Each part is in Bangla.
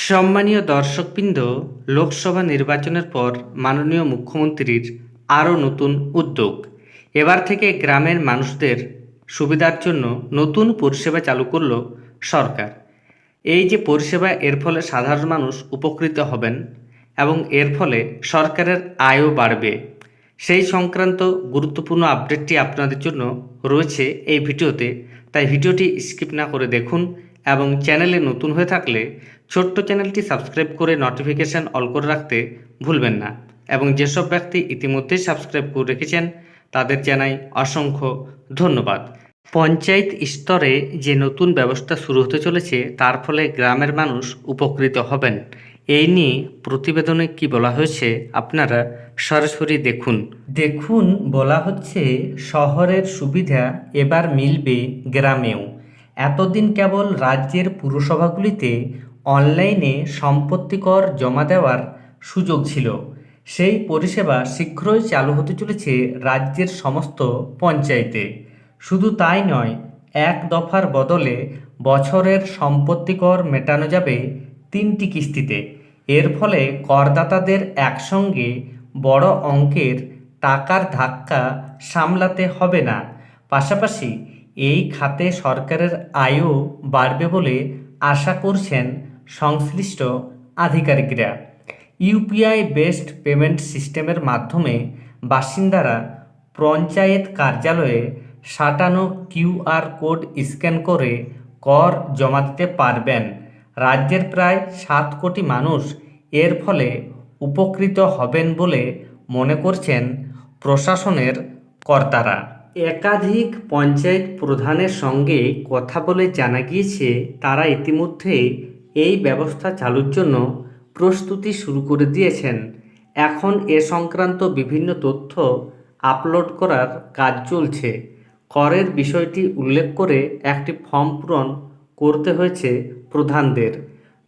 সম্মানীয় দর্শকবৃন্দ, লোকসভা নির্বাচনের পর মাননীয় মুখ্যমন্ত্রীর আরও নতুন উদ্যোগ। এবার থেকে গ্রামের মানুষদের সুবিধার জন্য নতুন পরিষেবা চালু করল সরকার। এই যে পরিষেবা, এর ফলে সাধারণ মানুষ উপকৃত হবেন এবং এর ফলে সরকারের আয়ও বাড়বে। সেই সংক্রান্ত গুরুত্বপূর্ণ আপডেটটি আপনাদের জন্য রয়েছে এই ভিডিওতে। তাই ভিডিওটি স্কিপ না করে দেখুন এবং চ্যানেলে নতুন হয়ে থাকলে ছোট্ট চ্যানেলটি সাবস্ক্রাইব করে নোটিফিকেশান অল করে রাখতে ভুলবেন না এবং যেসব ব্যক্তি ইতিমধ্যেই সাবস্ক্রাইব করে রেখেছেন, তাদের জানাই অসংখ্য ধন্যবাদ। পঞ্চায়েত স্তরে যে নতুন ব্যবস্থা শুরু হতে চলেছে, তার ফলে গ্রামের মানুষ উপকৃত হবেন। এই নিয়ে প্রতিবেদনে কি বলা হয়েছে, আপনারা সরাসরি দেখুন। দেখুন, বলা হচ্ছে, শহরের সুবিধা এবার মিলবে গ্রামেও। এতদিন কেবল রাজ্যের পুরসভাগুলিতে অনলাইনে সম্পত্তি কর জমা দেওয়ার সুযোগ ছিল। সেই পরিষেবা শীঘ্রই চালু হতে চলেছে রাজ্যের সমস্ত পঞ্চায়েতে। শুধু তাই নয়, এক দফার বদলে বছরের সম্পত্তি কর মেটানো যাবে তিনটি কিস্তিতে। এর ফলে করদাতাদের একসঙ্গে বড় অঙ্কের টাকার ধাক্কা সামলাতে হবে না। পাশাপাশি এই খাতে সরকারের আয়ও বাড়বে বলে আশা করছেন সংশ্লিষ্ট আধিকারিকরা। ইউপিআই বেসড পেমেন্ট সিস্টেমের মাধ্যমে বাসিন্দারা পঞ্চায়েত কার্যালয়ে সাটানো কিউআর কোড স্ক্যান করে কর জমা দিতে পারবেন। রাজ্যের প্রায় সাত কোটি মানুষ এর ফলে উপকৃত হবেন বলে মনে করছেন প্রশাসনের কর্তারা। একাধিক পঞ্চায়েত প্রধানের সঙ্গে কথা বলে জানা গিয়েছে, তারা ইতিমধ্যে এই ব্যবস্থা চালুর জন্য প্রস্তুতি শুরু করে দিয়েছেন। এখন এ সংক্রান্ত বিভিন্ন তথ্য আপলোড করার কাজ চলছে। করের বিষয়টি উল্লেখ করে একটি ফর্ম পূরণ করতে হয়েছে প্রধানদের।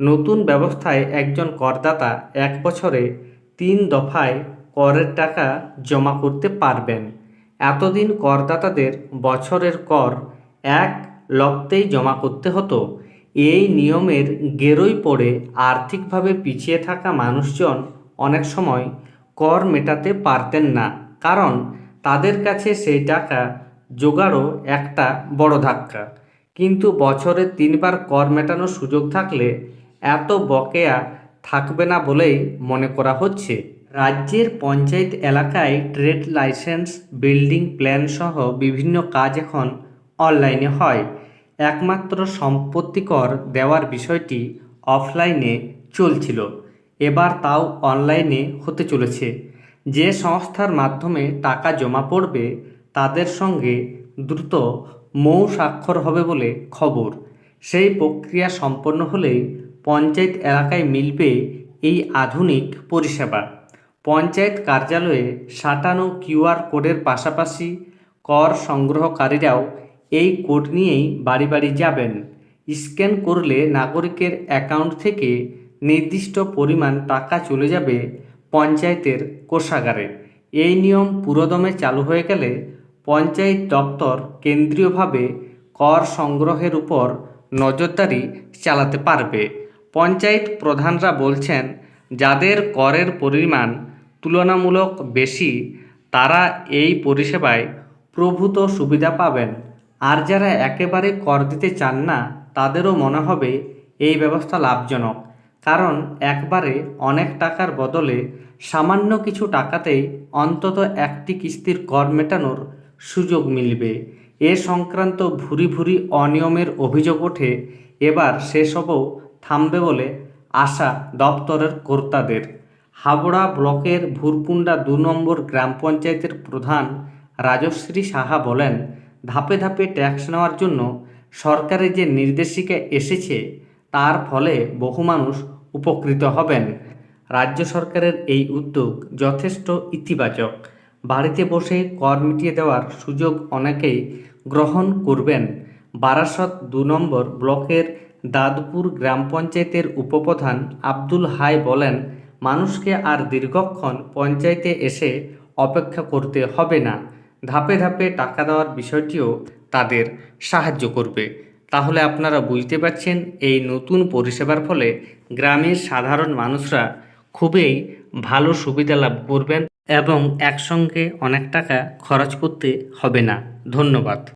নতুন ব্যবস্থায় একজন করদাতা এক বছরে তিন দফায় করের টাকা জমা করতে পারবেন। এতদিন করদাতাদের বছরের কর এক লপ্তেই জমা করতে হতো। এই নিয়মের গেরোই পড়ে আর্থিকভাবে পিছিয়ে থাকা মানুষজন অনেক সময় কর মেটাতে পারতেন না। কারণ তাদের কাছে সেই টাকা জোগাড়ও একটা বড় ধাক্কা। কিন্তু বছরে তিনবার কর মেটানোর সুযোগ থাকলে এত বকেয়া থাকবে না বলেই মনে করা হচ্ছে। রাজ্যের পঞ্চায়েত এলাকায় ট্রেড লাইসেন্স, বিল্ডিং প্ল্যান সহ বিভিন্ন কাজ এখন অনলাইনে হয়। একমাত্র সম্পত্তি কর দেওয়ার বিষয়টি অফলাইনে চলছিল। এবার তাও অনলাইনে হতে চলেছে। যে সংস্থার মাধ্যমে টাকা জমা পড়বে, তাদের সঙ্গে দ্রুত মৌ স্বাক্ষর হবে বলে খবর। সেই প্রক্রিয়া সম্পন্ন হলেই পঞ্চায়েত এলাকায় মিলবে এই আধুনিক পরিষেবা। পঞ্চায়েত কার্যালয়ে সাটানো কিউআর কোডের পাশাপাশি কর সংগ্রহকারীরাও এই কোড নিয়েই বাড়ি বাড়ি যাবেন। স্ক্যান করলে নাগরিকের অ্যাকাউন্ট থেকে নির্দিষ্ট পরিমাণ টাকা চলে যাবে পঞ্চায়েতের কোষাগারে। এই নিয়ম পুরোদমে চালু হয়ে গেলে পঞ্চায়েত দপ্তর কেন্দ্রীয়ভাবে কর সংগ্রহের উপর নজরদারি চালাতে পারবে। পঞ্চায়েত প্রধানরা বলছেন, যাদের করের পরিমাণ তুলনামূলক বেশি, তারা এই পরিষেবায় প্রভূত সুবিধা পাবেন। আর যারা একেবারে কর দিতে চান না, তাদেরও মনে হবে এই ব্যবস্থা লাভজনক। কারণ একবারে অনেক টাকার বদলে সামান্য কিছু টাকাতেই অন্তত একটি কিস্তির কর মেটানোর সুযোগ মিলবে। এ সংক্রান্ত ভুরি ভুরি অনিয়মের অভিযোগ ওঠে, এবার সেসবও থামবে বলে আশা দপ্তরের কর্তাদের। হাবড়া ব্লকের ভুরকুন্ডা দু নম্বর গ্রাম পঞ্চায়েতের প্রধান রাজশ্রী সাহা বলেন, ধাপে ধাপে ট্যাক্স নেওয়ার জন্য সরকারের যে নির্দেশিকা এসেছে, তার ফলে বহু মানুষ উপকৃত হবেন। রাজ্য সরকারের এই উদ্যোগ যথেষ্ট ইতিবাচক। বাড়িতে বসে কর মিটিয়ে দেওয়ার সুযোগ অনেকেই গ্রহণ করবেন। বারাসত দু নম্বর ব্লকের দাদপুর গ্রাম পঞ্চায়েতের উপপ্রধান আব্দুল হাই বলেন মানুষকে আর দীর্ঘক্ষণ পঞ্চায়েতে এসে অপেক্ষা করতে হবে না। ধাপে ধাপে টাকা দেওয়ার বিষয়টিও তাদের সাহায্য করবে। তাহলে আপনারা বুঝতে পারছেন, এই নতুন পরিষেবার ফলে গ্রামের সাধারণ মানুষরা খুবই ভালো সুবিধা লাভ করবেন এবং একসঙ্গে অনেক টাকা খরচ করতে হবে না। ধন্যবাদ।